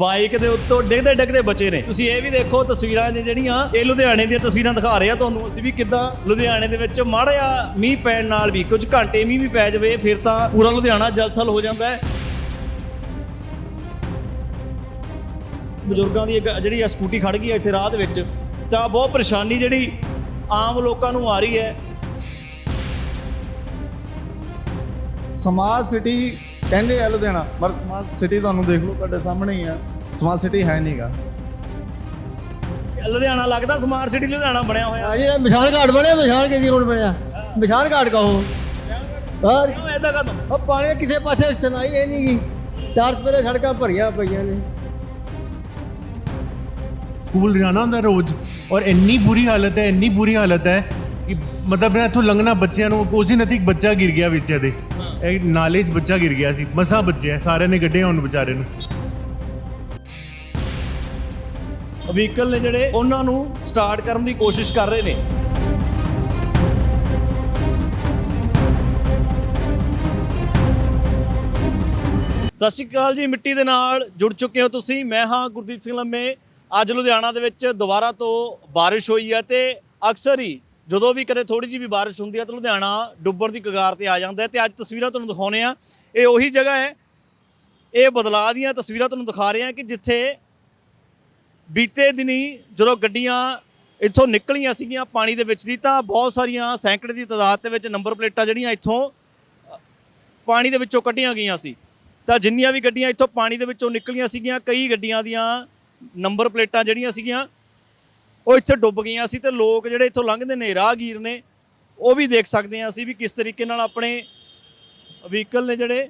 Bike ਦੇ ਉੱਤੋਂ ਡਿੱਗਦੇ ਡਿੱਗਦੇ ਬਚੇ ਨੇ। ਤੁਸੀਂ ਇਹ ਵੀ ਦੇਖੋ, ਤਸਵੀਰਾਂ ਨੇ ਜਿਹੜੀਆਂ ਇਹ ਲੁਧਿਆਣੇ ਦੀਆਂ ਤਸਵੀਰਾਂ ਦਿਖਾ ਰਹੇ ਆ। ਤੁਹਾਨੂੰ ਅਸੀਂ ਵੀ ਕਿੱਦਾਂ ਲੁਧਿਆਣੇ ਦੇ ਵਿੱਚ ਮਾੜਾ ਜਿਹਾ ਮੀਂਹ ਪੈਣ ਨਾਲ ਵੀ ਕੁਝ ਘੰਟੇ ਮੀਂਹ ਵੀ ਪੈ ਜਾਵੇ, ਫਿਰ ਤਾਂ ਪੂਰਾ ਲੁਧਿਆਣਾ ਜਲਥਲ ਹੋ ਜਾਂਦਾ ਹੈ। ਬਜ਼ੁਰਗਾਂ ਦੀ ਇੱਕ ਜਿਹੜੀ ਆ ਸਕੂਟੀ ਖੜ ਗਈ ਆ ਇੱਥੇ ਰਾਹ ਦੇ ਵਿੱਚ, ਤਾਂ ਬਹੁਤ ਪਰੇਸ਼ਾਨੀ ਜਿਹੜੀ ਆਮ ਲੋਕਾਂ ਨੂੰ ਆ ਰਹੀ ਹੈ। ਸਮਾਰਟ ਸਿਟੀ ਕਹਿੰਦੇ ਆ ਲੁਧਿਆਣਾ ਪਰ ਸਮਾਰਟ ਸਿਟੀ ਤੁਹਾਨੂੰ ਦੇਖ ਲਓ ਤੁਹਾਡੇ ਸਾਹਮਣੇ ਹੀ ਆ। ਸਮਾਰਟ ਸਿਟੀ ਹੈ ਨਹੀਂਗਾ ਲੁਧਿਆਣਾ ਲੱਗਦਾ ਸਮਾਰਟ ਸਿਟੀ ਲੁਧਿਆਣਾ ਬਣਿਆ ਹੋਇਆ। ਹਾਂਜੀ ਇਹ ਵਿਸ਼ਾਲ ਘਾਟ ਬਣਿਆ ਵਿਸ਼ਾਲ ਕਿਹੜੀ ਰੋਡ ਬਣਿਆ? ਵਿਸ਼ਾਲ ਘਾਟ ਕਹੋ। ਹੋਰ ਕਿਉਂ ਐਦਾਂ ਕਦੋਂ ਉਹ ਪਾਣੀ ਕਿਸੇ ਪਾਸੇ ਸੁਣਾਈ ਇਹ ਨਹੀਂ ਗਈ ਚਾਰ ਸਪੇਰੇ ਸੜਕਾਂ ਭਰੀਆਂ ਪਈਆਂ ਨੇ। ਸਕੂਲ ਜਾਣਾ ਹੁੰਦਾ ਰੋਜ਼। ਔਰ ਇੰਨੀ ਬੁਰੀ ਹਾਲਤ ਹੈ ਇੰਨੀ ਬੁਰੀ ਹਾਲਤ ਹੈ ਕਿ ਮਤਲਬ ਮੈਂ ਇੱਥੋਂ ਲੰਘਣਾ ਬੱਚਿਆਂ ਨੂੰ ਉਸੇ ਨਤੀ ਇੱਕ ਬੱਚਾ ਗਿਰ ਗਿਆ ਵਿੱਚ ਇਹਦੇ। ਇਹ ਨਾਲੇ 'ਚ ਬੱਚਾ ਗਿਰ ਗਿਆ ਸੀ। ਮਸਾਂ ਬੱਚੇ ਸਾਰਿਆਂ ਨੇ ਗੱਡੇ ਹੁਣ ਵਿਚਾਰੇ ਨੂੰ। ਵਹੀਕਲ ਨੇ ਜਿਹੜੇ ਉਹਨਾਂ ਨੂੰ ਸਟਾਰਟ ਕਰਨ ਦੀ ਕੋਸ਼ਿਸ਼ ਕਰ ਰਹੇ ਨੇ। ਸਤਿ ਸ਼੍ਰੀ ਅਕਾਲ ਜੀ, ਮਿੱਟੀ ਦੇ ਨਾਲ ਜੁੜ ਚੁੱਕੇ ਹੋ ਤੁਸੀਂ। ਮੈਂ ਹਾਂ ਗੁਰਦੀਪ ਸਿੰਘ ਲੰਮੇ। ਅੱਜ ਲੁਧਿਆਣਾ ਦੇ ਵਿੱਚ ਦੁਬਾਰਾ ਤੋਂ ਬਾਰਿਸ਼ ਹੋਈ ਹੈ ਤੇ ਅਕਸਰ ਹੀ ਜਦੋਂ ਵੀ ਕਦੇ ਥੋੜੀ ਜਿਹੀ ਵੀ ਬਾਰਿਸ਼ ਹੁੰਦੀ ਹੈ ਤਾਂ ਲੁਧਿਆਣਾ ਡੁੱਬਣ ਦੀ ਕਗਾਰ ਤੇ ਆ ਜਾਂਦਾ ਹੈ ਤੇ ਅੱਜ ਤਸਵੀਰਾਂ ਤੁਹਾਨੂੰ ਦਿਖਾਉਣੇ ਆ। ਇਹ ਉਹੀ ਜਗ੍ਹਾ ਹੈ। ਇਹ ਬਦਲਾਅ ਦੀਆਂ ਤਸਵੀਰਾਂ ਤੁਹਾਨੂੰ ਦਿਖਾ ਰਹੇ ਹਾਂ ਕਿ ਜਿੱਥੇ ਬੀਤੇ ਦਿਨੀ ਜਦੋਂ ਗੱਡੀਆਂ ਇੱਥੋਂ ਨਿਕਲੀਆਂ ਸੀਗੀਆਂ ਪਾਣੀ ਦੇ ਵਿੱਚ ਦੀ, ਤਾਂ ਬਹੁਤ ਸਾਰੀਆਂ ਸੈਂਕੜੇ ਦੀ ਤਾਦਾਦ ਦੇ ਵਿੱਚ ਨੰਬਰ ਪਲੇਟਾਂ ਜਿਹੜੀਆਂ ਇੱਥੋਂ ਪਾਣੀ ਦੇ ਵਿੱਚੋਂ ਕੱਢੀਆਂ ਗਈਆਂ ਸੀ। ਤਾਂ ਜਿੰਨੀਆਂ ਵੀ ਗੱਡੀਆਂ ਇੱਥੋਂ ਪਾਣੀ ਦੇ ਵਿੱਚੋਂ ਨਿਕਲੀਆਂ ਸੀਗੀਆਂ, ਕਈ ਗੱਡੀਆਂ ਦੀਆਂ ਨੰਬਰ ਪਲੇਟਾਂ ਜਿਹੜੀਆਂ ਸੀਗੀਆਂ ਉਹ ਇੱਥੇ ਡੁੱਬ ਗਈਆਂ ਸੀ ਤੇ ਲੋਕ ਜਿਹੜੇ ਇੱਥੋਂ ਲੰਘਦੇ ਨੇ, ਰਾਹਗੀਰ ਨੇ, ਉਹ ਵੀ ਦੇਖ ਸਕਦੇ ਹਾਂ ਅਸੀਂ ਵੀ ਕਿਸ ਤਰੀਕੇ ਨਾਲ ਆਪਣੇ ਵਹੀਕਲ ਨੇ ਜਿਹੜੇ,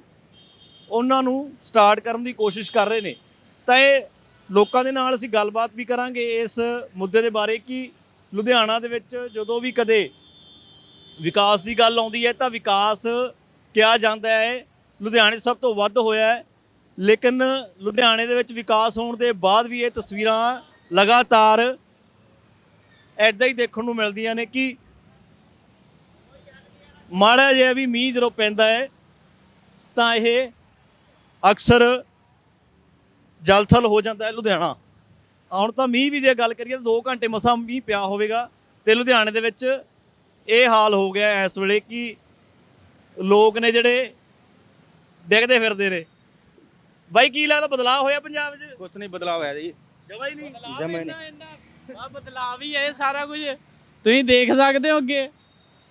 ਉਹਨਾਂ ਨੂੰ ਸਟਾਰਟ ਕਰਨ ਦੀ ਕੋਸ਼ਿਸ਼ ਕਰ ਰਹੇ ਨੇ। ਤਾਂ ਇਹ ਲੋਕਾਂ ਦੇ ਨਾਲ ਅਸੀਂ ਗੱਲਬਾਤ ਵੀ ਕਰਾਂਗੇ ਇਸ ਮੁੱਦੇ ਦੇ ਬਾਰੇ ਕਿ ਲੁਧਿਆਣਾ ਦੇ ਵਿੱਚ ਜਦੋਂ ਵੀ ਕਦੇ ਵਿਕਾਸ ਦੀ ਗੱਲ ਆਉਂਦੀ ਹੈ ਤਾਂ ਵਿਕਾਸ ਕਿਹਾ ਜਾਂਦਾ ਹੈ। ਲੁਧਿਆਣੇ 'ਚ ਸਭ ਤੋਂ ਵੱਧ ਹੋਇਆ ਹੈ, ਲੇਕਿਨ ਲੁਧਿਆਣੇ ਦੇ ਵਿੱਚ ਵਿਕਾਸ ਹੋਣ ਦੇ ਬਾਅਦ ਵੀ ਇਹ ਤਸਵੀਰਾਂ ਲਗਾਤਾਰ ਐਦਾਂ ਹੀ ਦੇਖਣ ਨੂੰ ਮਿਲਦੀਆਂ ਨੇ ਕਿ ਮਾੜਾ ਜਿਹਾ ਵੀ ਮੀਂਹ ਜਦੋਂ ਪੈਂਦਾ ਹੈ ਤਾਂ ਇਹ ਅਕਸਰ ਜਲਥਲ ਹੋ ਜਾਂਦਾ ਹੈ ਲੁਧਿਆਣਾ। ਹੁਣ ਤਾਂ ਮੀਂਹ ਵੀ ਜੇ ਗੱਲ ਕਰੀਏ ਤਾਂ 2 ਘੰਟੇ ਮਸਾਂ ਮੀਂਹ ਪਿਆ ਹੋਵੇਗਾ ਤੇ ਲੁਧਿਆਣੇ ਦੇ ਵਿੱਚ ਇਹ ਹਾਲ ਹੋ ਗਿਆ ਇਸ ਵੇਲੇ ਕਿ ਲੋਕ ਨੇ ਜਿਹੜੇ ਡਿੱਗਦੇ ਫਿਰਦੇ ਨੇ। ਬਾਈ ਕੀ ਲੱਗਦਾ ਬਦਲਾਅ ਹੋਇਆ ਪੰਜਾਬ 'ਚ? ਕੁਛ ਨਹੀਂ ਬਦਲਾਅ ਹੋਇਆ ਜੀ। ਜਮਾ ਹੀ ਨਹੀਂ। ਜਮਾ ਨਹੀਂ। ਆ ਬਦਲਾਵ ਹੀ ਹੈ ਇਹ ਸਾਰਾ ਕੁਝ। ਤੁਸੀਂ ਦੇਖ ਸਕਦੇ ਹੋ ਅੱਗੇ।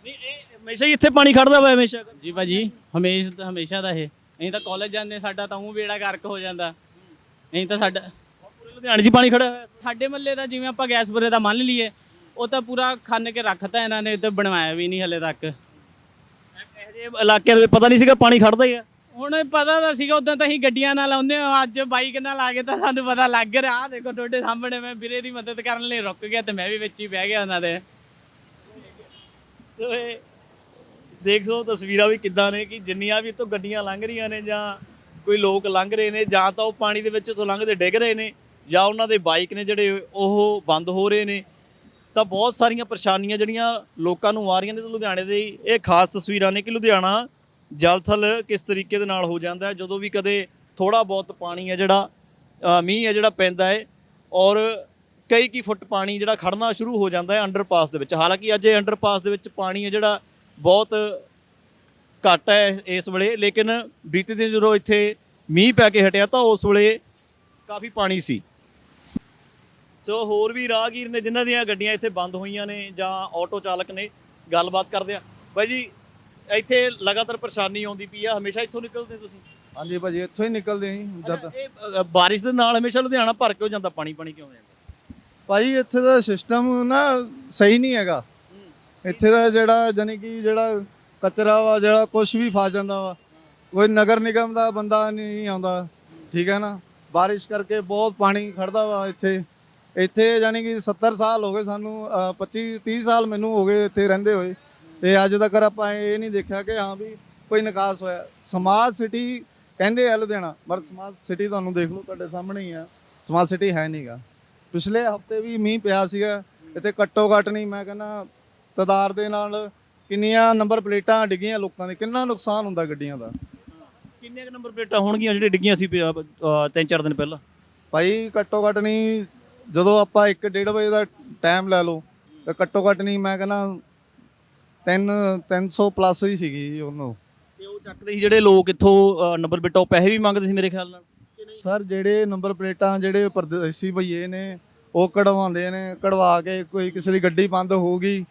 ਨਹੀਂ ਇਹ ਹਮੇਸ਼ਾ ਹੀ ਇੱਥੇ ਪਾਣੀ ਖੜਦਾ ਵਾ ਹਮੇਸ਼ਾ। ਜੀ ਭਾਜੀ ਹਮੇਸ਼ਾ ਹਮੇਸ਼ਾ ਦਾ ਇਹ। ਅਸੀਂ ਤਾਂ ਕਾਲਜ ਜਾਂਦੇ ਸਾਡਾ ਤਾਂ ਉਹ ਬੇੜਾ ਗਰਕ ਹੋ ਜਾਂਦਾ। ਨਹੀਂ ਤਾਂ ਸਾਡਾ ਪੂਰੇ ਲੁਧਿਆਣੇ 'ਚ ਪਾਣੀ ਖੜਾ ਹੋਇਆ। ਸਾਡੇ ਮੱਲੇ ਦਾ ਜਿਵੇਂ ਆਪਾਂ ਗੈਸਪੁਰੇ ਦਾ ਮੰਨ ਲਈਏ ਉਹ ਤਾਂ ਪੂਰਾ ਖੰਨ ਕੇ ਰੱਖਤਾ ਇਹਨਾਂ ਨੇ ਤੇ ਬਣਵਾਇਆ ਵੀ ਨਹੀਂ ਹਲੇ ਤੱਕ। ਇਹੋ ਜਿਹੇ ਇਲਾਕਿਆਂ ਦੇ ਪਤਾ ਨਹੀਂ ਸੀਗਾ ਪਾਣੀ ਖੜਦਾ ਹੀ ਆ। ਹੁਣ ਪਤਾ ਤਾਂ ਸੀਗਾ ਉਦੋਂ ਤਾਂ ਅਸੀਂ ਗੱਡੀਆਂ ਨਾਲ ਆਉਂਦੇ ਹਾਂ, ਅੱਜ ਬਾਈਕ ਨਾਲ ਆ ਕੇ ਤਾਂ ਸਾਨੂੰ ਪਤਾ ਲੱਗ ਰਿਹਾ, ਆਹ ਦੇਖੋ ਤੁਹਾਡੇ ਸਾਹਮਣੇ ਮੈਂ ਵੀਰੇ ਦੀ ਮਦਦ ਕਰਨ ਲਈ ਰੁਕ ਗਿਆ ਤੇ ਮੈਂ ਵੀ ਵਿੱਚ ਹੀ ਬਹਿ ਗਿਆ ਉਹਨਾਂ ਦੇ। ਤੇ ਦੇਖ ਲਓ ਤਸਵੀਰਾਂ ਵੀ ਕਿੱਦਾਂ ਨੇ ਕਿ ਜਿੰਨੀਆਂ ਵੀ ਇੱਥੋਂ ਗੱਡੀਆਂ ਲੰਘ ਰਹੀਆਂ ਨੇ ਜਾਂ ਕੋਈ ਲੋਕ ਲੰਘ ਰਹੇ ਨੇ, ਜਾਂ ਤਾਂ ਉਹ ਪਾਣੀ ਦੇ ਵਿੱਚ ਤੋਂ ਲੰਘਦੇ ਡਿੱਗ ਰਹੇ ਨੇ, ਜਾਂ ਉਹਨਾਂ ਦੇ ਬਾਈਕ ਨੇ ਜਿਹੜੇ ਉਹ ਬੰਦ ਹੋ ਰਹੇ ਨੇ। ਤਾਂ ਬਹੁਤ ਸਾਰੀਆਂ ਪਰੇਸ਼ਾਨੀਆਂ ਜਿਹੜੀਆਂ ਲੋਕਾਂ ਨੂੰ ਆ ਰਹੀਆਂ ਨੇ ਤੇ ਲੁਧਿਆਣੇ ਦੇ ਇਹ ਖਾਸ ਤਸਵੀਰਾਂ ਨੇ ਕਿ ਲੁਧਿਆਣਾ ਜਲਥਲ ਕਿਸ ਤਰੀਕੇ ਦੇ ਨਾਲ ਹੋ ਜਾਂਦਾ ਹੈ? ਜਦੋਂ ਵੀ ਕਦੇ ਥੋੜਾ ਬਹੁਤ ਪਾਣੀ ਹੈ ਜਿਹੜਾ ਮੀਂਹ ਹੈ ਜਿਹੜਾ ਪੈਂਦਾ ਹੈ ਔਰ ਕਈ ਕੀ ਫੁੱਟ ਪਾਣੀ ਜਿਹੜਾ ਖੜਨਾ ਸ਼ੁਰੂ ਹੋ ਜਾਂਦਾ ਹੈ ਅੰਡਰਪਾਸ ਦੇ ਵਿੱਚ। ਹਾਲਾਂਕਿ ਅੱਜ ਇਹ ਅੰਡਰਪਾਸ ਦੇ ਵਿੱਚ ਪਾਣੀ ਹੈ ਜਿਹੜਾ ਬਹੁਤ ਘੱਟ ਹੈ ਇਸ ਵੇਲੇ, ਲੇਕਿਨ ਬੀਤੇ ਦਿਨ ਜਦੋਂ ਇੱਥੇ ਮੀਂਹ ਪੈ ਕੇ ਹਟਿਆ ਤਾਂ ਉਸ ਵੇਲੇ ਕਾਫੀ ਪਾਣੀ ਸੀ। ਸੋ ਹੋਰ ਵੀ ਰਾਹਗੀਰ ਨੇ ਜਿਨ੍ਹਾਂ ਦੀਆਂ ਗੱਡੀਆਂ ਇੱਥੇ ਬੰਦ ਹੋਈਆਂ ਨੇ ਜਾਂ ਆਟੋ ਚਾਲਕ ਨੇ, ਗੱਲਬਾਤ ਕਰਦੇ ਆ ਬਾਈ ਜੀ ਇੱਥੇ ਲਗਾਤਾਰ ਪਰੇਸ਼ਾਨੀ ਆਉਂਦੀ ਪਈ ਆ ਹਮੇਸ਼ਾ ਇੱਥੋਂ ਨਿਕਲਦੇ ਤੁਸੀਂ? ਹਾਂਜੀ ਭਾਜੀ ਇੱਥੋਂ ਹੀ ਨਿਕਲਦੇ ਆਂ ਜਦ ਇਹ ਅ, ਬਾਰਿਸ਼ ਦੇ ਨਾਲ ਹਮੇਸ਼ਾ ਲੁਧਿਆਣਾ ਭਰ ਕੇ ਹੋ ਜਾਂਦਾ ਪਾਣੀ ਪਾਣੀ ਕਿਉਂ ਹੋ ਜਾਂਦਾ? ਭਾਜੀ ਇੱਥੇ ਦਾ ਸਿਸਟਮ ਨਾ ਸਹੀ ਨਹੀਂ ਹੈਗਾ। ਇੱਥੇ ਦਾ ਜਿਹੜਾ ਜਾਨੀ ਕਿ ਜਿਹੜਾ ਕਚਰਾ ਵਾ ਜਿਹੜਾ ਕੁਝ ਵੀ ਫਸ ਜਾਂਦਾ ਵਾ ਕੋਈ ਨਗਰ ਨਿਗਮ ਦਾ ਬੰਦਾ ਨਹੀਂ ਆਉਂਦਾ ਠੀਕ ਹੈ ਨਾ? ਬਾਰਿਸ਼ ਕਰਕੇ ਬਹੁਤ ਪਾਣੀ ਖੜਦਾ ਵਾ ਇੱਥੇ। ਇੱਥੇ ਜਾਨੀ ਕਿ 70 ਸਾਲ ਹੋ ਗਏ ਸਾਨੂੰ ਅ, 25 30 ਸਾਲ ਮੈਨੂੰ ਹੋ ਗਏ ਇੱਥੇ ਰਹਿੰਦੇ ਹੋਏ। ਤੇ ਅੱਜ ਤੱਕ ਆਪਾਂ ਇਹ ਨਹੀਂ ਦੇਖਿਆ ਕਿ ਹਾਂ ਵੀ ਕੋਈ ਨਿਕਾਸ ਹੋਇਆ। ਸਮਾਰਟ ਸਿਟੀ ਕਹਿੰਦੇ ਆ ਲੁਧਿਆਣਾ ਪਰ ਸਮਾਰਟ ਸਿਟੀ ਤੁਹਾਨੂੰ ਦੇਖ ਲਓ ਤੁਹਾਡੇ ਸਾਹਮਣੇ ਹੀ ਆ। ਸਮਾਰਟ ਸਿਟੀ ਹੈ ਨਹੀਂਗਾ ਪਿਛਲੇ ਹਫ਼ਤੇ ਵੀ ਮੀਂਹ ਪਿਆ ਸੀਗਾ ਇੱਥੇ ਘੱਟੋ ਘੱਟ ਨਹੀਂ ਮੈਂ ਕਹਿੰਦਾ ਤਦਾਰ ਦੇ ਨਾਲ ਕਿੰਨੀਆਂ ਨੰਬਰ ਪਲੇਟਾਂ ਡਿੱਗੀਆਂ ਲੋਕਾਂ ਦੇ ਕਿੰਨਾ ਨੁਕਸਾਨ ਹੁੰਦਾ ਗੱਡੀਆਂ ਦਾ। ਕਿੰਨੇ ਕੁ ਨੰਬਰ ਪਲੇਟਾਂ ਹੋਣਗੀਆਂ ਜਿਹੜੇ ਡਿੱਗੀਆਂ ਸੀ ਪਿਆ- ਤਿੰਨ ਚਾਰ ਦਿਨ ਪਹਿਲਾਂ? ਭਾਈ ਘੱਟੋ ਘੱਟ ਨਹੀਂ ਜਦੋਂ ਆਪਾਂ 1:30 ਵਜੇ ਦਾ ਟਾਈਮ ਲੈ ਲਓ ਤਾਂ ਘੱਟੋ ਘੱਟ ਨਹੀਂ ਮੈਂ ਕਹਿੰਦਾ 3 300 ਪਲੱਸ ਹੀ ਸੀਗੀ ਜੀ ਉਹਨੂੰ। ਤੇ ਉਹ ਚੱਕਦੇ ਸੀ ਜਿਹੜੇ ਲੋਕ ਇੱਥੋਂ ਨੰਬਰ ਪਲੇਟਾਂ ਪੈਸੇ ਵੀ ਮੰਗਦੇ ਸੀ ਮੇਰੇ ਖਿਆਲ ਨਾਲ? ਸਰ ਜਿਹੜੇ ਨੰਬਰ ਪਲੇਟਾਂ ਜਿਹੜੇ ਪਰਦੇਸੀ ਭਈਏ ਨੇ ਉਹ ਕਢਵਾਉਂਦੇ ਨੇ ਕਢਵਾ ਕੇ ਕੋਈ ਕਿਸੇ ਦੀ ਗੱਡੀ ਬੰਦ ਹੋਊਗੀ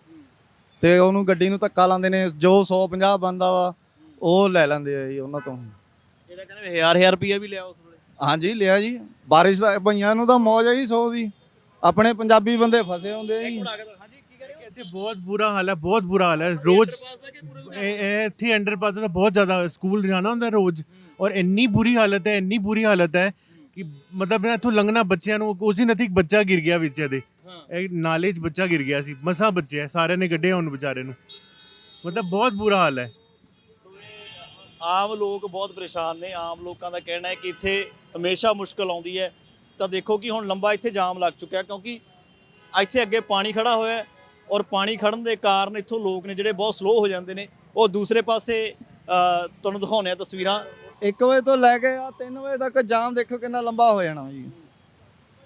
ਤੇ ਉਹਨੂੰ ਗੱਡੀ ਨੂੰ ਧੱਕਾ ਲਾਉਂਦੇ ਨੇ ਜੋ 150 ਬੰਦਾ ਵਾ ਉਹ ਲੈ ਲੈਂਦੇ ਆ ਜੀ ਉਹਨਾਂ ਤੋਂ। ਇਹਦਾ ਕਹਿੰਦੇ ਹਜ਼ਾਰ ਹਜ਼ਾਰ ਰੁਪਈਆ ਵੀ ਲਿਆ ਉਸ ਵੇਲੇ। ਹਾਂਜੀ ਲਿਆ ਜੀ। ਬਾਰਿਸ਼ ਦਾ ਭਈਆਂ ਨੂੰ ਤਾਂ ਮੌਜ ਹੈ ਜੀ ਸੌ ਦੀ। ਆਪਣੇ ਪੰਜਾਬੀ ਬੰਦੇ ਫਸੇ ਹੁੰਦੇ ਆ ਜੀ। ਇੱਥੇ ਬਹੁਤ ਬੁਰਾ ਹਾਲ ਹੈ ਬਹੁਤ ਬੁਰਾ ਹਾਲ ਹੈ। ਰੋਜ਼ ਇਹ ਇਹ ਇੱਥੇ ਅੰਡਰਪਾਸ ਦਾ ਬਹੁਤ ਜ਼ਿਆਦਾ ਸਕੂਲ ਜਾਣਾ ਹੁੰਦਾ ਰੋਜ਼। ਔਰ ਇੰਨੀ ਬੁਰੀ ਹਾਲਤ ਹੈ ਇੰਨੀ ਬੁਰੀ ਹਾਲਤ ਹੈ ਕਿ ਮਤਲਬ ਨਾ ਇੱਥੋਂ ਲੰਘਣਾ ਬੱਚਿਆਂ ਨੂੰ ਉਸੇ ਇੱਕ ਬੱਚਾ ਗਿਰ ਗਿਆ ਵਿੱਚ ਇਹਦੇ। ਇਹ ਨਾਲੇ 'ਚ ਬੱਚਾ ਗਿਰ ਗਿਆ ਸੀ ਮਸਾਂ ਬੱਚੇ ਹੈ ਸਾਰਿਆਂ ਨੇ ਗੱਡੇ ਉਹਨੂੰ ਵਿਚਾਰੇ ਨੂੰ। ਮਤਲਬ ਬਹੁਤ ਬੁਰਾ ਹਾਲ ਹੈ। ਆਮ ਲੋਕ ਬਹੁਤ ਪਰੇਸ਼ਾਨ ਨੇ ਆਮ ਲੋਕਾਂ ਦਾ ਕਹਿਣਾ ਹੈ ਕਿ ਇੱਥੇ ਹਮੇਸ਼ਾ ਮੁਸ਼ਕਲ ਆਉਂਦੀ ਹੈ। ਤਾਂ ਦੇਖੋ ਕਿ ਹੁਣ ਲੰਬਾ ਇੱਥੇ ਜਾਮ ਲੱਗ ਚੁੱਕਿਆ ਕਿਉਂਕਿ ਇੱਥੇ ਅੱਗੇ ਪਾਣੀ ਖੜਾ ਹੋਇਆ ਹੈ ਔਰ ਪਾਣੀ ਖੜਨ ਦੇ ਕਾਰਨ ਇੱਥੋਂ ਲੋਕ ਨੇ ਜਿਹੜੇ ਬਹੁਤ ਸਲੋ ਹੋ ਜਾਂਦੇ ਨੇ, ਉਹ ਦੂਸਰੇ ਪਾਸੇ ਤੁਹਾਨੂੰ ਦਿਖਾਉਂਦੇ ਆ ਤਸਵੀਰਾਂ। 1 ਵਜੇ ਤੋਂ ਲੈ ਕੇ ਆ 3 ਵਜੇ ਤੱਕ ਜਾਮ ਦੇਖੋ ਕਿੰਨਾ ਲੰਬਾ ਹੋ ਜਾਣਾ ਜੀ।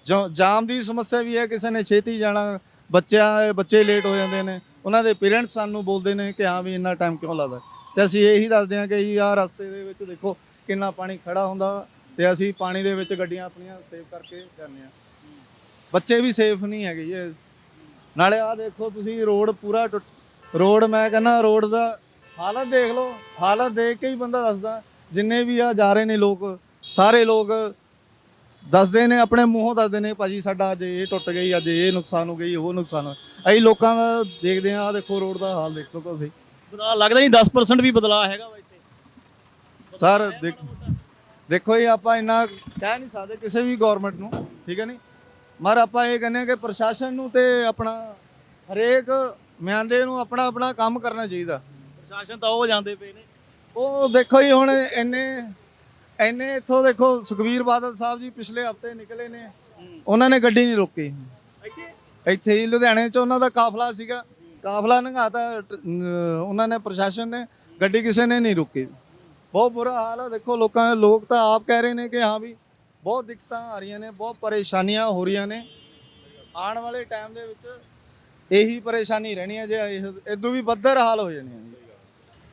ਜੋ ਜਾਮ ਦੀ ਸਮੱਸਿਆ ਵੀ ਹੈ, ਕਿਸੇ ਨੇ ਛੇਤੀ ਜਾਣਾ, ਬੱਚਿਆਂ ਬੱਚੇ ਲੇਟ ਹੋ ਜਾਂਦੇ ਨੇ, ਉਹਨਾਂ ਦੇ ਪੇਰੈਂਟਸ ਸਾਨੂੰ ਬੋਲਦੇ ਨੇ ਕਿ ਹਾਂ ਵੀ ਇੰਨਾ ਟਾਈਮ ਕਿਉਂ ਲੱਗਦਾ। ਤੇ ਅਸੀਂ ਇਹੀ ਦੱਸਦੇ ਹਾਂ ਕਿ ਜੀ ਆਹ ਰਸਤੇ ਦੇ ਵਿੱਚ ਦੇਖੋ ਕਿੰਨਾ ਪਾਣੀ ਖੜਾ ਹੁੰਦਾ ਤੇ ਅਸੀਂ ਪਾਣੀ ਦੇ ਵਿੱਚ ਗੱਡੀਆਂ ਆਪਣੀਆਂ ਸੇਵ ਕਰਕੇ ਜਾਂਦੇ ਹਾਂ। ਬੱਚੇ ਵੀ ਸੇਫ ਨਹੀਂ ਹੈਗੇ ਜੀ ਨਾਲੇ ਆਹ ਦੇਖੋ ਤੁਸੀਂ ਰੋਡ ਪੂਰਾ ਟੁੱਟ ਰੋਡ ਮੈਂ ਕਹਿੰਦਾ ਰੋਡ ਦਾ ਹਾਲਤ ਦੇਖ ਲਓ ਹਾਲਤ ਦੇਖ ਕੇ ਹੀ ਬੰਦਾ ਦੱਸਦਾ। ਜਿੰਨੇ ਵੀ ਆ ਜਾ ਰਹੇ ਨੇ ਲੋਕ ਸਾਰੇ ਲੋਕ ਦੱਸਦੇ ਨੇ ਆਪਣੇ ਮੂੰਹੋਂ ਦੱਸਦੇ ਨੇ ਭਾਜੀ ਸਾਡਾ ਅੱਜ ਇਹ ਟੁੱਟ ਗਈ ਅੱਜ ਇਹ ਨੁਕਸਾਨ ਹੋ ਗਈ ਉਹ ਨੁਕਸਾਨ ਅਸੀਂ ਲੋਕਾਂ ਦਾ ਦੇਖਦੇ ਆ ਆਹ ਦੇਖੋ ਰੋਡ ਦਾ ਹਾਲ ਦੇਖੋ ਤੁਸੀਂ। ਬਦਲਾਅ ਲੱਗਦਾ ਨਹੀਂ 10% ਵੀ ਬਦਲਾਅ ਹੈਗਾ ਵਾ ਇੱਥੇ। ਸਰ ਦੇਖ ਦੇਖੋ ਇਹ ਆਪਾਂ ਇੰਨਾ ਕਹਿ ਨਹੀਂ ਸਕਦੇ ਕਿਸੇ ਵੀ ਗਵਰਨਮੈਂਟ ਨੂੰ ਠੀਕ ਹੈ ਨਹੀਂ ਮਰ ਆਪਾਂ ਇਹ ਕਹਿੰਦੇ ਆ ਕਿ ਪ੍ਰਸ਼ਾਸਨ ਨੂੰ ਤੇ ਆਪਣਾ ਹਰੇਕ ਮਿਆਂਦੇ ਨੂੰ ਆਪਣਾ ਆਪਣਾ ਕੰਮ ਕਰਨਾ ਚਾਹੀਦਾ। ਪ੍ਰਸ਼ਾਸਨ ਤਾਂ ਉਹ ਜਾਂਦੇ ਪਏ ਨੇ। ਉਹ ਦੇਖੋ ਜੀ ਹੁਣ ਇੰਨੇ ਇੰਨੇ ਇੱਥੋਂ ਦੇਖੋ ਸੁਖਵੀਰ ਬਾਦਲ ਸਾਹਿਬ ਜੀ ਪਿਛਲੇ ਹਫ਼ਤੇ ਨਿਕਲੇ ਨੇ। ਉਹਨਾਂ ਨੇ ਗੱਡੀ ਨਹੀਂ ਰੋਕੀ। ਇੱਥੇ? ਇੱਥੇ ਹੀ ਲੁਧਿਆਣੇ 'ਚ ਉਹਨਾਂ ਦਾ ਕਾਫਲਾ ਸੀਗਾ। ਕਾਫਲਾ ਅਮ ਉਹਨਾਂ ਨੇ ਪ੍ਰਸ਼ਾਸਨ ਨੇ ਗੱਡੀ ਕਿਸੇ ਨੇ ਨਹੀਂ ਰੋਕੀ। ਬਹੁਤ ਬੁਰਾ ਹਾਲ ਹੈ ਦੇਖੋ ਲੋਕਾਂ ਲੋਕ ਤਾਂ ਆਪ ਕਹਿ ਰਹੇ ਨੇ ਕਿ ਹਾਂ ਵੀ ਬਹੁਤ ਦਿੱਕਤਾਂ ਆ ਰਹੀਆਂ ਨੇ, ਬਹੁਤ ਪਰੇਸ਼ਾਨੀਆਂ ਹੋ ਰਹੀਆਂ ਨੇ। ਆਉਣ ਵਾਲੇ ਟਾਈਮ ਦੇ ਵਿੱਚ ਇਹੀ ਪਰੇਸ਼ਾਨੀ ਰਹਿਣੀ ਹੈ ਜੇ ਇਦੋਂ ਵੀ ਬੱਦਰ ਹਾਲ ਹੋ ਜਾਣੀ ਹੈ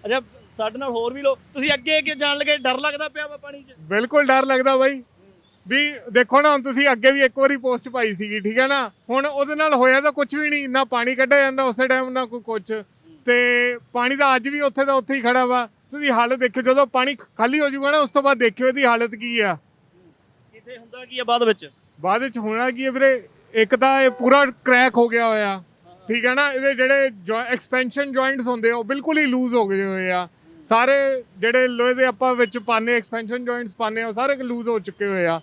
ਅੱਛਾ, ਸਾਡੇ ਨਾਲ ਹੋਰ ਵੀ ਲੋ, ਤੁਸੀਂ ਅੱਗੇ ਅੱਗੇ ਜਾਣ ਲੱਗੇ, ਡਰ ਲੱਗਦਾ ਪਿਆ ਵਾ ਪਾਣੀ 'ਚ? ਬਿਲਕੁਲ ਡਰ ਲੱਗਦਾ ਬਾਈ। ਵੀ ਦੇਖੋ ਨਾ, ਹੁਣ ਤੁਸੀਂ ਅੱਗੇ ਵੀ ਇੱਕ ਵਾਰੀ ਪੋਸਟ ਪਾਈ ਸੀਗੀ, ਠੀਕ ਹੈ ਨਾ? ਹੁਣ ਉਹਦੇ ਨਾਲ ਹੋਇਆ ਤਾਂ ਕੁਝ ਵੀ ਨਹੀਂ, ਨਾ ਪਾਣੀ ਕੱਢਿਆ ਜਾਂਦਾ ਉਸੇ ਟਾਈਮ ਨਾ ਕੋਈ ਕੁਝ ਤੇ ਪਾਣੀ ਤਾਂ ਅੱਜ ਵੀ ਉੱਥੇ ਦਾ ਉੱਥੇ ਹੀ ਖੜਾ ਵਾ। ਤੁਸੀਂ ਹਾਲਤ ਦੇਖਿਓ, ਜਦੋਂ ਪਾਣੀ ਖਾਲੀ ਹੋ ਜਾਊਗਾ ਨਾ, ਉਸ ਤੋਂ ਬਾਅਦ ਦੇਖਿਓ ਇਹਦੀ ਹਾਲਤ ਕੀ ਆ। ਇੱਥੇ ਹੁੰਦਾ ਕੀ ਆ ਬਾਅਦ ਵਿੱਚ? ਬਾਅਦ ਵਿੱਚ ਹੋਣਾ ਕੀ ਹੈ ਵੀਰੇ? ਇੱਕ ਤਾਂ ਇਹ ਪੂਰਾ ਕ੍ਰੈਕ ਹੋ ਗਿਆ ਹੋਇਆ। ਠੀਕ ਹੈ ਨਾ? ਇਹਦੇ ਜਿਹੜੇ ਐਕਸਪੈਂਸ਼ਨ ਜੁਆਇੰਟਸ ਹੁੰਦੇ ਆ ਉਹ ਬਿਲਕੁਲ ਹੀ ਲੂਜ਼ ਹੋ ਗਏ ਹੋਏ ਆ। ਸਾਰੇ ਜਿਹੜੇ ਲੋਹੇ ਦੇ ਆਪਾਂ ਵਿੱਚ ਪਾਣੇ ਐਕਸਪੈਂਸ਼ਨ ਜੁਆਇੰਟਸ ਪਾਣੇ ਆ ਸਾਰੇ ਲੂਜ਼ ਹੋ ਚੁੱਕੇ ਹੋਏ ਆ।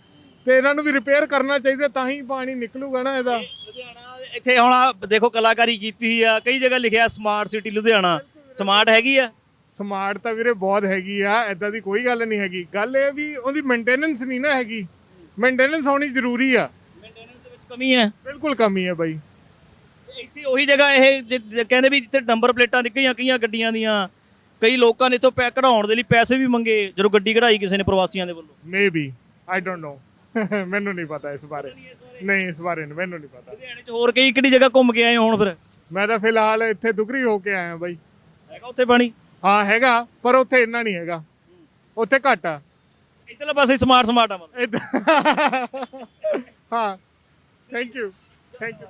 ਤੇ ਇਹਨਾਂ ਨੂੰ ਵੀ ਰਿਪੇਅਰ ਕਰਨਾ ਚਾਹੀਦਾ ਤਾਂ ਹੀ ਪਾਣੀ ਨਿਕਲੂਗਾ ਨਾ ਇਹਦਾ। ਲੁਧਿਆਣਾ ਇੱਥੇ ਹੁਣ ਦੇਖੋ ਕਲਾਕਾਰੀ ਕੀਤੀ ਆ ਕਈ ਜਗ੍ਹਾ ਲਿਖਿਆ ਸਮਾਰਟ ਸਿਟੀ ਲੁਧਿਆਣਾ। ਸਮਾਰਟ ਹੈਗੀ ਆ? ਸਮਾਰਟ ਤਾਂ ਵੀਰੇ ਬਹੁਤ ਹੈਗੀ ਆ ਐਦਾਂ ਦੀ ਕੋਈ ਗੱਲ ਨਹੀਂ ਹੈਗੀ। ਗੱਲ ਇਹ ਵੀ ਉਹਦੀ ਮੇਨਟੇਨੈਂਸ ਨਹੀਂ ਨਾ ਹੈਗੀ। ਮੇਨਟੇਨੈਂਸ ਹੋਣੀ ਜ਼ਰੂਰੀ ਆ। ਮੇਨਟੇਨੈਂਸ ਦੇ ਵਿੱਚ ਕਮੀ ਹੈ? ਬਿਲਕੁਲ ਕਮੀ ਹੈ ਬਾਈ। ਇੱਥੇ ਉਹੀ ਜਗ੍ਹਾ ਇਹ ਜਿ- ਜਿ- ਕਹਿੰਦੇ ਵੀ ਜਿੱਥੇ ਨੰਬਰ ਪਲੇਟਾਂ ਨਿਕਲੀਆਂ ਕਈਆਂ ਗੱਡੀਆਂ ਦੀਆਂ ਕਈ ਲੋਕਾਂ ਨੇ ਇੱਥੋਂ ਪੈ ਕਢਾਉਣ ਦੇ ਲਈ ਪੈਸੇ ਵੀ ਮੰਗੇ ਜਦੋਂ ਗੱਡੀ ਕਢਾਈ ਕਿਸੇ ਨੇ ਪ੍ਰਵਾਸੀਆਂ ਦੇ ਵੱਲੋਂ। ਮੇਬੀ ਆਈ ਡੋਨਟ ਨੋ ਮੈਨੂੰ ਨਹੀਂ ਪਤਾ ਇਸ ਬਾਰੇ। ਨਹੀਂ ਇਸ ਬਾਰੇ। ਮੈਨੂੰ ਨਹੀਂ ਪਤਾ। ਲੁਧਿਆਣੇ 'ਚ ਹੋਰ ਕਈ ਕਿਹੜੀ ਜਗ੍ਹਾ ਘੁੰਮ ਕੇ ਆਏ ਹੋ ਹੁਣ ਫਿਰ? ਮੈਂ ਤਾਂ ਫਿਲਹਾਲ ਇੱਥੇ ਦੁਗਰੀ ਹੋ ਕੇ ਆਇਆ ਬਾਈ। ਹੈਗਾ ਉੱਥੇ ਪਾਣੀ? ਹਾਂ ਹੈਗਾ ਪਰ ਉੱਥੇ ਇੰਨਾ ਨਹੀਂ ਹੈਗਾ। ਉੱਥੇ ਘੱਟ ਆ। ਇੱਧਰਲੇ ਪਾਸੇ ਸਮਾਰਟ ਸਮਾਰਟ ਆ ਹਾਂ। Thank you thank you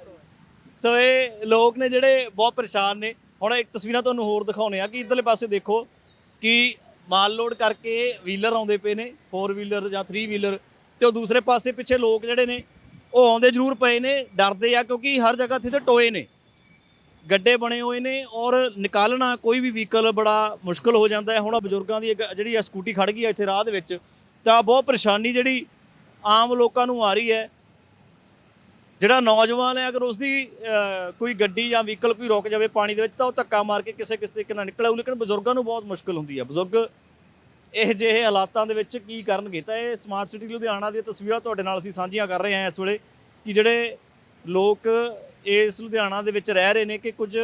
so ਇਹ ਲੋਕ ਨੇ ਜਿਹੜੇ ਬਹੁਤ ਪਰੇਸ਼ਾਨ ਨੇ। ਹੁਣ ਇੱਕ ਤਸਵੀਰਾਂ ਤੁਹਾਨੂੰ ਹੋਰ ਦਿਖਾਉਣੇ ਆ ਕਿ ਇਧਰਲੇ ਪਾਸੇ ਦੇਖੋ ਕਿ ਮਾਲ ਲੋਡ ਕਰਕੇ ਵੀਲਰ ਆਉਂਦੇ ਪਏ ਨੇ 4 ਵੀਲਰ ਜਾਂ 3 ਵੀਲਰ ਤੇ ਉਹ ਦੂਸਰੇ ਪਾਸੇ ਪਿੱਛੇ ਲੋਕ ਜਿਹੜੇ ਨੇ ਉਹ ਆਉਂਦੇ ਜ਼ਰੂਰ ਪਏ ਨੇ ਡਰਦੇ ਆ ਕਿਉਂਕਿ ਹਰ ਜਗ੍ਹਾ ਇੱਥੇ ਤੇ ਟੋਏ ਨੇ। ਗੱਡੇ ਬਣੇ ਹੋਏ ਨੇ ਔਰ ਨਿਕਾਲਣਾ ਕੋਈ ਵੀ ਵਹੀਕਲ ਬੜਾ ਮੁਸ਼ਕਲ ਹੋ ਜਾਂਦਾ ਹੈ। ਹੁਣ ਬਜ਼ੁਰਗਾਂ ਦੀ ਜਿਹੜੀ ਆ ਸਕੂਟੀ ਖੜ ਗਈ ਇੱਥੇ ਰਾਹ ਦੇ ਵਿੱਚ ਤਾਂ ਬਹੁਤ ਪਰੇਸ਼ਾਨੀ ਜਿਹੜੀ ਆਮ ਲੋਕਾਂ ਨੂੰ ਆ ਰਹੀ ਹੈ। ਜਿਹੜਾ ਨੌਜਵਾਨ ਹੈ ਅਗਰ ਉਸਦੀ ਅਹ, ਕੋਈ ਗੱਡੀ ਜਾਂ ਵਹੀਕਲ ਕੋਈ ਰੁਕ ਜਾਵੇ ਪਾਣੀ ਦੇ ਵਿੱਚ ਤਾਂ ਉਹ ਧੱਕਾ ਮਾਰ ਕੇ ਕਿਸੇ ਕਿਸੇ ਤਰੀਕੇ ਨਾਲ ਨਿਕਲ। ਲੇਕਿਨ ਬਜ਼ੁਰਗਾਂ ਨੂੰ ਬਹੁਤ ਮੁਸ਼ਕਲ ਹੁੰਦੀ ਹੈ। ਬਜ਼ੁਰਗ ਇਹ ਜਿਹੇ ਹਾਲਾਤਾਂ ਦੇ ਵਿੱਚ ਕੀ ਕਰਨਗੇ? ਤਾਂ ਇਹ ਸਮਾਰਟ ਸਿਟੀ ਲੁਧਿਆਣਾ ਦੀਆਂ ਤਸਵੀਰਾਂ ਤੁਹਾਡੇ ਨਾਲ ਅਸੀਂ ਸਾਂਝੀਆਂ ਕਰ ਰਹੇ ਹਾਂ ਇਸ ਵੇਲੇ ਕਿ ਜਿਹੜੇ ਲੋਕ ਇਸ ਲੁਧਿਆਣਾ ਦੇ ਵਿੱਚ ਰਹਿ ਰਹੇ ਨੇ ਕਿ ਕੁਝ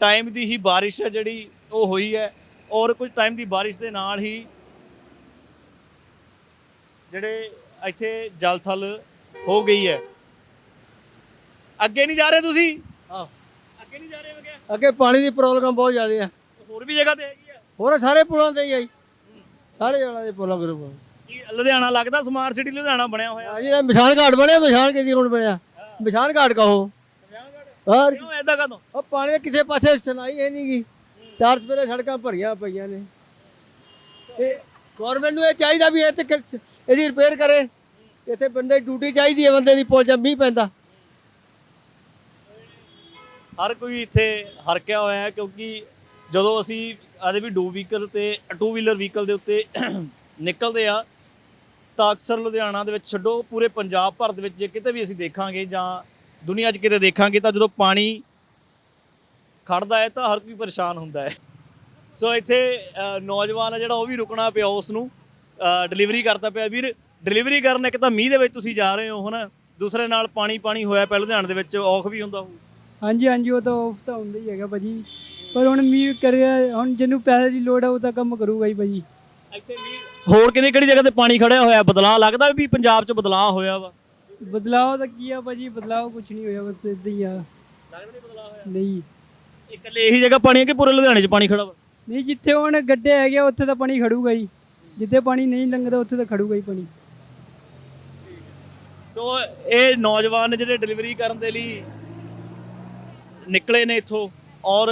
ਟਾਈਮ ਦੀ ਹੀ ਬਾਰਿਸ਼ ਹੈ ਜਿਹੜੀ ਉਹ ਹੋਈ ਹੈ ਔਰ ਕੁਝ ਟਾਈਮ ਦੀ ਬਾਰਿਸ਼ ਦੇ ਨਾਲ ਹੀ ਜਿਹੜੇ ਇੱਥੇ ਜਲ ਥਲ ਹੋ ਗਈ ਹੈ। ਅੱਗੇ ਨਹੀਂ ਜਾ ਰਹੇ ਤੁਸੀਂ? ਹਾਂ ਅੱਗੇ ਨਹੀਂ ਜਾ ਰਹੇ ਕਿਹਾ ਅੱਗੇ ਪਾਣੀ ਦੀ ਪ੍ਰੋਬਲਮ ਬਹੁਤ ਜ਼ਿਆਦਾ ਆ ਹੋਰ ਵੀ ਜਗ੍ਹਾ ਤੇ ਹੈਗੀ ਆ ਹੋਰ ਸਾਰੇ ਪੁਲਾਂ ਤੇ ਹੀ ਆਈ ਸਾਰੇ ਜਗ੍ਹਾ ਦੇ ਪੁਲਾਂ ਗਰੁੱਪ ਕੀ ਲੁਧਿਆਣਾ ਲੱਗਦਾ? ਸਮਾਰਟ ਸਿਟੀ ਲੁਧਿਆਣਾ ਬਣਿਆ ਹੋਇਆ। ਆ ਜਿਹੜਾ ਮਿਸ਼ਾਨ ਘਾਟ ਬਣਿਆ ਮਿਸ਼ਾਨ ਕਿਹਦੀ ਹੁਣ ਬਣਿਆ? ਮਿਸ਼ਾਨ ਘਾਟ ਕਹੋ। ਹੋਰ ਕਿਉਂ ਐਦਾਂ ਕਦੋਂ ਉਹ ਪਾਣੀ ਕਿਸੇ ਪਾਸੇ ਸੁਣਾਈ ਹੈ ਨਹੀਂ ਗੀ। ਚਾਰ ਸਪੇਰੇ ਸੜਕਾਂ ਭਰੀਆਂ ਪਈਆਂ ਨੇ। ਇਹ ਗਵਰਨਮੈਂਟ ਨੂੰ ਇਹ ਚਾਹੀਦਾ ਵੀ ਇਹ ਤੇ ਇਹਦੀ ਰਿਪੇਅਰ ਕਰੇ। ਇੱਥੇ ਬੰਦੇ ਡਿਊਟੀ ਚਾਹੀਦੀ ਹੈ ਬੰਦੇ ਦੀ, ਪੁੱਲ ਜਾਂ ਪੈਂਦਾ। ਹਰ ਕੋਈ ਇੱਥੇ ਹਰਕਿਆ ਹੋਇਆ ਹੈ ਕਿਉਂਕਿ ਜਦੋਂ ਅਸੀਂ ਆਦੇ ਵੀ ਡੂ ਵਹੀਕਲ ਤੇ ਟੂ ਵੀਲਰ ਵਹੀਕਲ ਦੇ ਉੱਤੇ ਨਿਕਲਦੇ ਆ, ਤਾਂ ਅਕਸਰ ਲੁਧਿਆਣਾ ਦੇ ਵਿੱਚ ਛੱਡੋ, ਪੂਰੇ ਪੰਜਾਬ ਭਰ ਦੇ ਵਿੱਚ ਜੇ ਕਿਤੇ ਵੀ ਅਸੀਂ ਦੇਖਾਂਗੇ ਜਾਂ ਦੁਨੀਆ 'ਚ ਕਿਤੇ ਦੇਖਾਂਗੇ, ਤਾਂ ਜਦੋਂ ਪਾਣੀ ਖੜਦਾ ਹੈ ਤਾਂ ਹਰ ਕੋਈ ਪਰੇਸ਼ਾਨ ਹੁੰਦਾ ਹੈ। ਸੋ ਇੱਥੇ ਨੌਜਵਾਨ ਹੈ ਜਿਹੜਾ ਉਹ ਵੀ ਰੁਕਣਾ ਪਿਆ ਉਸ ਨੂੰ। ਡਿਲੀਵਰੀ ਕਰਦਾ ਪਿਆ। ਵੀਰ ਡਿਲੀਵਰੀ ਕਰਨ ਇੱਕ ਤਾਂ ਮੀਂਹ ਦੇ ਵਿੱਚ ਤੁਸੀਂ ਜਾ ਰਹੇ ਹੋ ਹੁਣ ਦੂਸਰੇ ਨਾਲ ਪਾਣੀ ਪਾਣੀ ਹੋਇਆ ਪਿਆ ਲੁਧਿਆਣਾ ਦੇ ਵਿੱਚ ਔਖ ਵੀ ਹੁੰਦਾ ਹੋਊ। ਹਾਂਜੀ ਹਾਂਜੀ ਉਹ ਤਾਂ ਆਫ ਤਾਂ ਹੁੰਦਾ ਹੀ ਹੈਗਾ ਭਾਜੀ। ਪਰ ਹੁਣ ਮੀਂਹ ਕਰਿਆ ਹੁਣ ਜਿਹਨੂੰ ਪੈਸੇ ਦੀ ਲੋੜ ਹੈ ਉਹ ਤਾਂ ਕੰਮ ਕਰੂਗਾ ਹੀ ਭਾਜੀ। ਇੱਥੇ ਵੀ ਹੋਰ ਕਿਹੜੀ ਕਿਹੜੀ ਜਗ੍ਹਾ ਤੇ ਪਾਣੀ ਖੜਿਆ ਹੋਇਆ? ਬਦਲਾਅ ਲੱਗਦਾ ਵੀ ਪੰਜਾਬ 'ਚ ਬਦਲਾਅ ਹੋਇਆ ਵਾ? ਬਦਲਾਅ ਤਾਂ ਕੀ ਆ ਭਾਜੀ ਬਦਲਾਅ ਕੁਝ ਨਹੀਂ ਹੋਇਆ ਬਸ ਇਦਾਂ ਹੀ ਆ। ਲੱਗਦਾ ਨਹੀਂ ਬਦਲਾਅ ਹੋਇਆ? ਨਹੀਂ। ਇਕੱਲੇ ਇਹੀ ਜਗ੍ਹਾ ਪਾਣੀ ਹੈ ਕਿ ਪੂਰੇ ਲੁਧਿਆਣੇ 'ਚ ਪਾਣੀ ਖੜਾ ਵਾ? ਨਹੀਂ ਜਿੱਥੇ ਹੁਣ ਗੱਡੇ ਹੈਗੇ ਉੱਥੇ ਤਾਂ ਪਾਣੀ ਖੜੂਗਾ ਹੀ। ਜਿੱਥੇ ਪਾਣੀ ਨਹੀਂ ਲੰਘਦਾ, ਉੱਥੇ ਤਾਂ ਖੜੂਗਾ ਹੀ ਪਾਣੀ। ਸੋ ਇਹ ਨੌਜਵਾਨ ਜਿਹੜੇ ਡਿਲੀਵਰੀ ਕਰਨ ਦੇ ਲਈ ਨਿਕਲੇ ਨੇ ਇੱਥੋਂ ਔਰ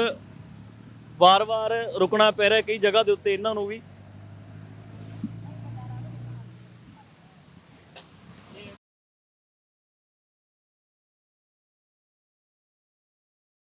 ਵਾਰ-ਵਾਰ ਰੁਕਣਾ ਪੈ ਰਿਹਾ ਕਈ ਜਗ੍ਹਾ ਦੇ ਉੱਤੇ ਇਹਨਾਂ ਨੂੰ ਵੀ।